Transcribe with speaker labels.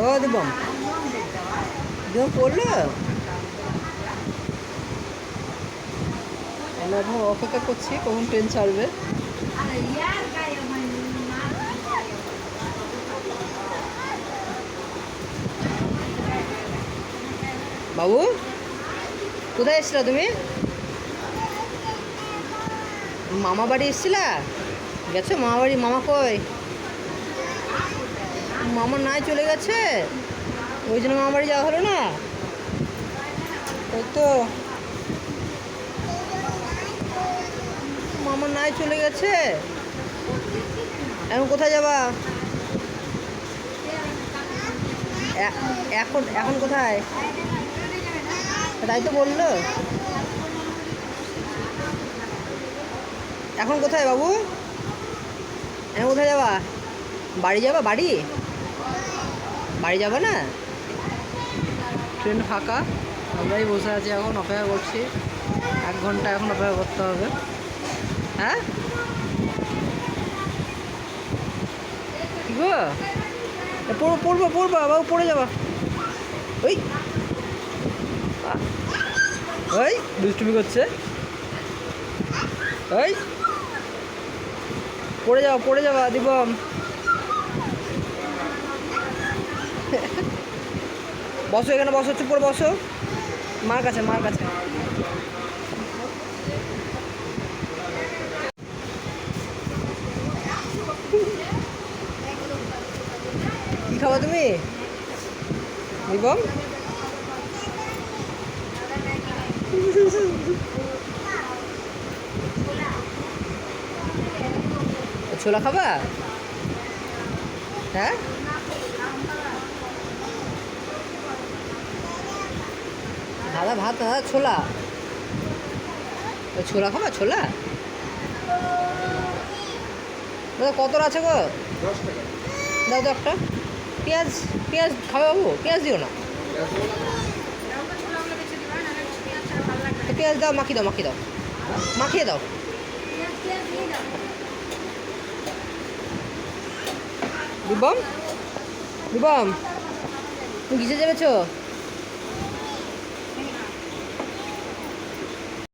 Speaker 1: ও দিবম দিবম পড়ল? আমরা এখন অপেক্ষা করছি কখন ট্রেন ছাড়বে। বাবু, কোথায় এসছিলা তুমি? মামা বাড়ি এসছিলা? গেছো মামা বাড়ি? মামা কই? মামা নাই চলে গেছে। ওই জন্য মামা বাড়ি যাওয়া হলো না। তো মামা নাই চলে গেছে। এখন কোথায় যাবা? এখন এখন কোথায়? তাই তো বলল। এখন কোথায় বাবু? এখন কোথায় যাবা? বাড়ি যাবা? বাড়ি? বাড়ি যাবে না? ট্রেন ফাঁকা, আমরাই বসে আছি এখন, অপেক্ষা করছি। এক ঘণ্টা এখন অপেক্ষা করতে হবে। হ্যাঁ? গো পড়ব পড়ব পড়ব, বাবু পড়ে যাবা। ওই ওই, দুষ্টুমি করছে। ওই, পড়ে যাওয়া পড়ে যাওয়া দিবম বসো এখানে, বসো, চুপ করে বসো। মার কাছে মার কাছে। কি খাবা তুমি? ছোলা খাবা? হ্যাঁ? দাদা ভাত দাদা ছোলা। ছোলা খাবা? ছোলা? দাদা, কত আছে গো? দাও তো একটা। পেঁয়াজ পেঁয়াজ খাবে বাবু? পেঁয়াজ দিও না। পেঁয়াজ দাও মাখি দাও মাখি দাও। মাখিয়ে দাও। দিবম দিবম তুমি কিসে চেপেছো